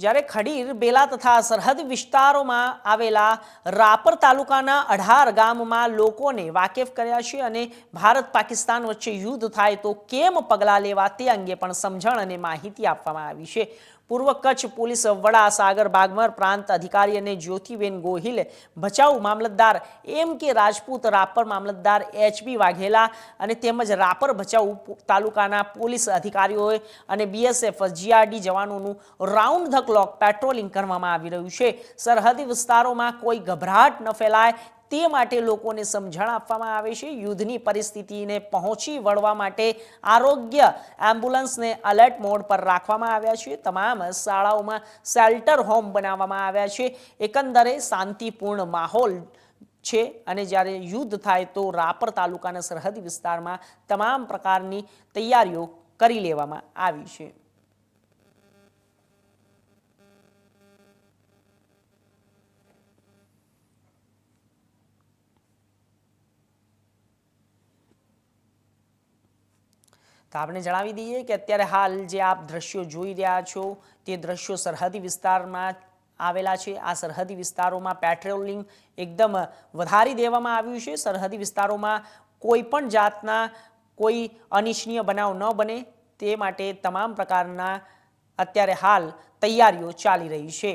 જ્યારે ખડીર, બેલા તથા સરહદ વિસ્તારોમાં આવેલા રાપર તાલુકાના અઢાર ગામમાં લોકોને વાકેફ કર્યા છે અને ભારત પાકિસ્તાન વચ્ચે યુદ્ધ થાય તો કેમ પગલાં લેવા તે અંગે પણ સમજણ અને માહિતી આપવામાં આવી છે. પૂર્વ કચ્છ પોલીસ વડા સાગર બાગમર પ્રાંત અધિકારી અને જ્યોતિબેન ગોહિલ ભચાઉ મામલતદાર એમ કે રાજપૂત રાપર મામલતદાર એચબી વાઘેલા અને તેમજ રાપર ભચાઉ તાલુકાના પોલીસ અધિકારીઓએ અને બીએસએફ જીઆરડી જવાનોનું રાઉન્ડ ધ ક્લોક પેટ્રોલિંગ કરવામાં આવી રહ્યું છે. સરહદી વિસ્તારોમાં કોઈ ગભરાટ ન ફેલાય. તે માટે લોકોને સમજણ આપવામાં આવે છે. યુદ્ધની પરિસ્થિતિને પહોંચી વળવા માટે આરોગ્ય એમ્બ્યુલન્સને અલર્ટ મોડ પર રાખવામાં આવ્યા છે. તમામ શાળાઓમાં શેલ્ટર હોમ બનાવવામાં આવ્યા છે. એકંદરે શાંતિપૂર્ણ માહોલ છે અને જ્યારે યુદ્ધ થાય તો રાપર તાલુકાના સરહદી વિસ્તારમાં તમામ પ્રકારની તૈયારીઓ કરી લેવામાં આવી છે. તો આપણે જણાવી દઈએ કે અત્યારે હાલ જે આપ દ્રશ્યો જોઈ રહ્યા છો, તે દ્રશ્યો સરહદી વિસ્તારમાં આવેલા છે. આ સરહદી વિસ્તારોમાં પેટ્રોલિંગ એકદમ વધારી દેવામાં આવ્યું છે. સરહદી વિસ્તારોમાં કોઈ પણ જાતના કોઈ અનિચ્છનીય બનાવ ન બને, તે માટે તમામ પ્રકારના અત્યારે હાલ તૈયારીઓ ચાલી રહી છે.